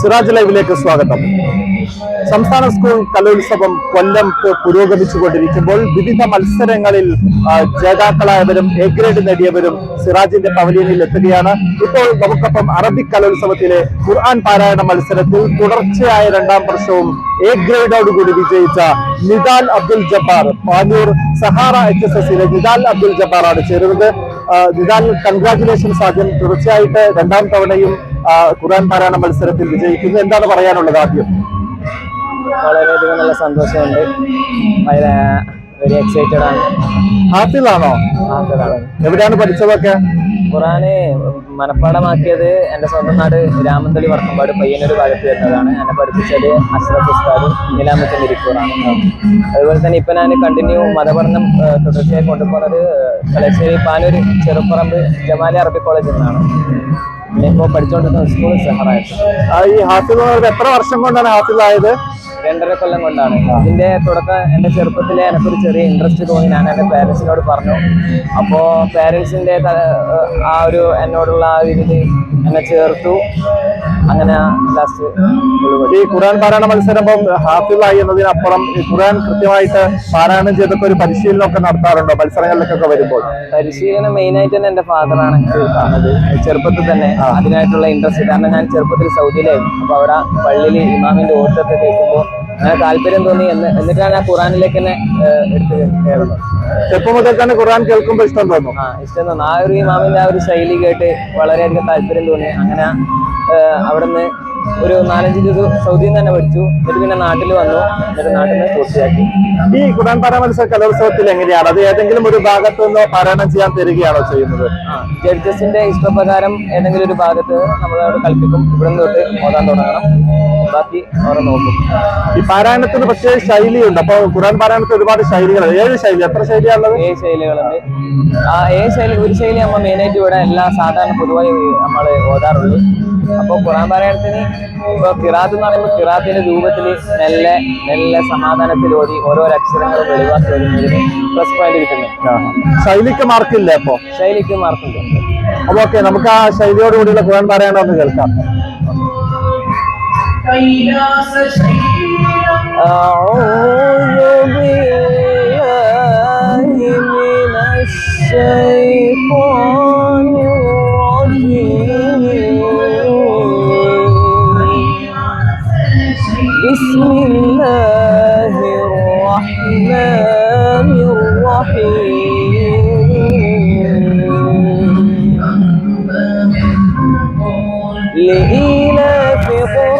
സിറാജ് ലൈവിലേക്ക് സ്വാഗതം. സംസ്ഥാന സ്കൂൾ കലോത്സവം കൊല്ലം പുരോഗമിച്ചുകൊണ്ടിരിക്കുമ്പോൾ വിവിധ മത്സരങ്ങളിൽ ജേതാക്കളായവരും എ ഗ്രേഡ് നേടിയവരും സിറാജിന്റെ പവലിയനിൽ എത്തുകയാണ്. ഇപ്പോൾ നമുക്കൊപ്പം അറബിക് കലോത്സവത്തിലെ ഖുർആൻ പാരായണ മത്സരത്തിൽ തുടർച്ചയായ രണ്ടാം വർഷവും എ ഗ്രേഡോടുകൂടി വിജയിച്ച നിദാൽ അബ്ദുൽ ജബ്ബാർ പാനൂർ സഹാറ എച്ച് എസ് എസിലെ നിദാൽ അബ്ദുൽ ജബ്ബാറാണ് ചേരുന്നത്. നിദാൽ കൺഗ്രാറ്റുലേഷൻസ് ആദ്യം. തുടർച്ചയായിട്ട് രണ്ടാം തവണയും ഖുർആൻ പാരായണ മത്സരത്തിൽ വിജയിക്കുന്നു. എന്താണ് പറയാനുള്ളത് ആദ്യം? വളരെയധികം നല്ല സന്തോഷമുണ്ട്. വെരി എക്സൈറ്റഡ് ആണ്. ഹാഫിലാണോ എവിടെയാണ് പഠിച്ചതൊക്കെ? ഖുറാന് മനഃപ്പാടമാക്കിയത് എന്റെ സ്വന്തം നാട് രാമന്തളി വർക്കമ്പാട് പയ്യന്നൂർ ഭാഗത്ത് വരുന്നതാണ്. എന്നെ പഠിപ്പിച്ചത് അഷ്റഫ് ഉസ്താദും നിലാമത്തെ മിരിക്കൂറാണ്. അതുപോലെ തന്നെ ഇപ്പം ഞാൻ കണ്ടിന്യൂ മതപഠനം തുടർച്ചയായി കൊണ്ടുപോകുന്നത് തലശ്ശേരി പാനൂർ ചെറുപ്പറമ്പ് ജമാലി അറബി കോളേജിൽ നിന്നാണ്. ഇപ്പോൾ പഠിച്ചുകൊണ്ടിരുന്ന സ്കൂൾ സെഹറായിട്ട് ഈ ഹാഫിൽ എത്ര വർഷം കൊണ്ടാണ് ഹാഫിലായത് രണ്ടര കൊല്ലം കൊണ്ടാണ്. ഇതിന്റെ തുടക്കം എന്റെ ചെറുപ്പത്തിലെ എനിക്കൊരു ചെറിയ ഇൻട്രസ്റ്റ് തോന്നി. ഞാൻ എന്റെ പേരൻസിനോട് പറഞ്ഞു. അപ്പോൾ പേരൻസിന്റെ ആ ഒരു എന്നോടുള്ള ആ ഒരു ഇതിൽ എന്നെ ചേർത്തു. അങ്ങനെ ലാസ്റ്റ് ഈ ഖുർആൻ പാരായണ മത്സരം ഇപ്പം ഹാഫിലായി എന്നതിനപ്പുറം ഈ ഖുർആൻ കൃത്യമായിട്ട് പാരായണം ചെയ്തൊക്കെ ഒരു പരിശീലനമൊക്കെ നടത്താറുണ്ടോ? മത്സരങ്ങളിലേക്കൊക്കെ വരുമ്പോൾ? പരിശീലനം മെയിനായിട്ട് തന്നെ എന്റെ ഫാദറാണ് കാണുന്നത് ചെറുപ്പത്തിൽ തന്നെ അതിനായിട്ടുള്ള ഇൻട്രസ്റ്റ് കാരണം ഞാൻ ചെറുപ്പത്തിൽ സൗദിയിലായിരുന്നു. അപ്പോൾ അവിടെ പള്ളിയിൽ ഇമാമിന്റെ ഓട്ടൊക്കെ കേൾക്കുമ്പോൾ അങ്ങനെ താല്പര്യം തോന്നി എന്ന് എന്നിട്ടാണ് ആ ഖുറാനിലേക്ക് തന്നെ എടുത്ത് കയറുന്നത്. മുതൽ തന്നെ ഖുറാൻ കേൾക്കുമ്പോൾ ഇഷ്ടം തോന്നും ആ ഇഷ്ടം തോന്നുന്നു. ആ ഒരു ഇമാമിന്റെ ആ ഒരു ശൈലി കേട്ട് വളരെയധികം താല്പര്യം തോന്നി. അങ്ങനെ അവിടുന്ന് ഒരു നാലഞ്ച് ദിവസം സൗദിയിൽ തന്നെ പഠിച്ചു. എന്നിട്ട് പിന്നെ നാട്ടിൽ വന്നു. എന്നിട്ട് നാട്ടിൽ നിന്ന് പൂർത്തിയാക്കി. ഈ ഖുർആൻ പാരായണ മത്സര കലോത്സവത്തിൽ എങ്ങനെയാണ്? അത് ഏതെങ്കിലും ഒരു ഭാഗത്തു നിന്ന് പാരായണം ചെയ്യാൻ തരികയാണോ ചെയ്യുന്നത്? ജഡ്ജസിന്റെ ഇഷ്ടപ്രകാരം ഏതെങ്കിലും ഒരു ഭാഗത്ത് നമ്മളോട് കൽപ്പിക്കും. ഇവിടെ നിന്ന് തൊട്ട് ഓതാൻ തുടങ്ങണം. ബാക്കി അവരെ നോക്കും. ഈ പാരായണത്തിന് പ്രത്യേക ശൈലിയുണ്ട്. അപ്പൊ ഖുറാൻ പാരായണത്തിൽ ഒരുപാട് ശൈലികൾ ഏഴ് ശൈലി. എത്ര ശൈലിയാണുള്ളത്? ഏഴ് ശൈലികളുണ്ട്. ആ ഏഴ് ശൈലി ഒരു ശൈലി നമ്മൾ മെയിനായിട്ട് ഇവിടെ എല്ലാ സാധാരണ പൊതുവായി നമ്മൾ ഓതാറുള്ളൂ അപ്പോൾ ഖുറാൻ പാരായണത്തിന് ഇപ്പോൾ കിറാത്ത് എന്ന് പറയുമ്പോൾ കിറാത്തിന്റെ രൂപത്തിൽ നല്ല നല്ല സമാധാനത്തിൽ ഓടി ഓരോ അക്ഷരങ്ങളും വെളിവാക്കി വരുന്നതിന് പ്ലസ് പോയിന്റ് കിട്ടുന്നു ശൈലിക്ക് മാർക്കില്ല അപ്പോ? ശൈലിക്ക് മാർക്കുണ്ട് അപ്പൊ ഓക്കെ നമുക്ക് ആ ശൈലിയോടുകൂടിയുള്ള ഖുറാൻ പാരായണം ഒന്ന് കേൾക്കാം. أعوذ بالله من الشيطان الرجيم. بسم الله الرحمن الرحيم. لإيلاف قريش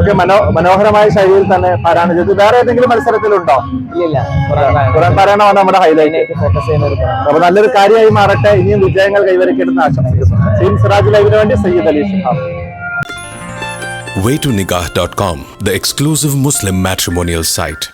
ഓക്കെ മനോ മനോഹരമായ ശൈലിയിൽ തന്നെ പാരായണം ചെയ്തു. വേറെ ഏതെങ്കിലും മത്സരത്തിലുണ്ടോ? ഇല്ല പാരായണമാണ് നമ്മുടെ ഹൈലൈറ്റ് ഫോക്കസ് ചെയ്യുന്ന അപ്പൊ നല്ലൊരു കാര്യമായി മാറട്ടെ. ഇനിയും വിജയങ്ങൾ കൈവരിക്കണമെന്ന് ആശംസിക്കുന്നു. സീം സിറാജ് ലൈവിന് വേണ്ടി Sayyid Ali Shihab. Waytonikah.com, the exclusive Muslim matrimonial site.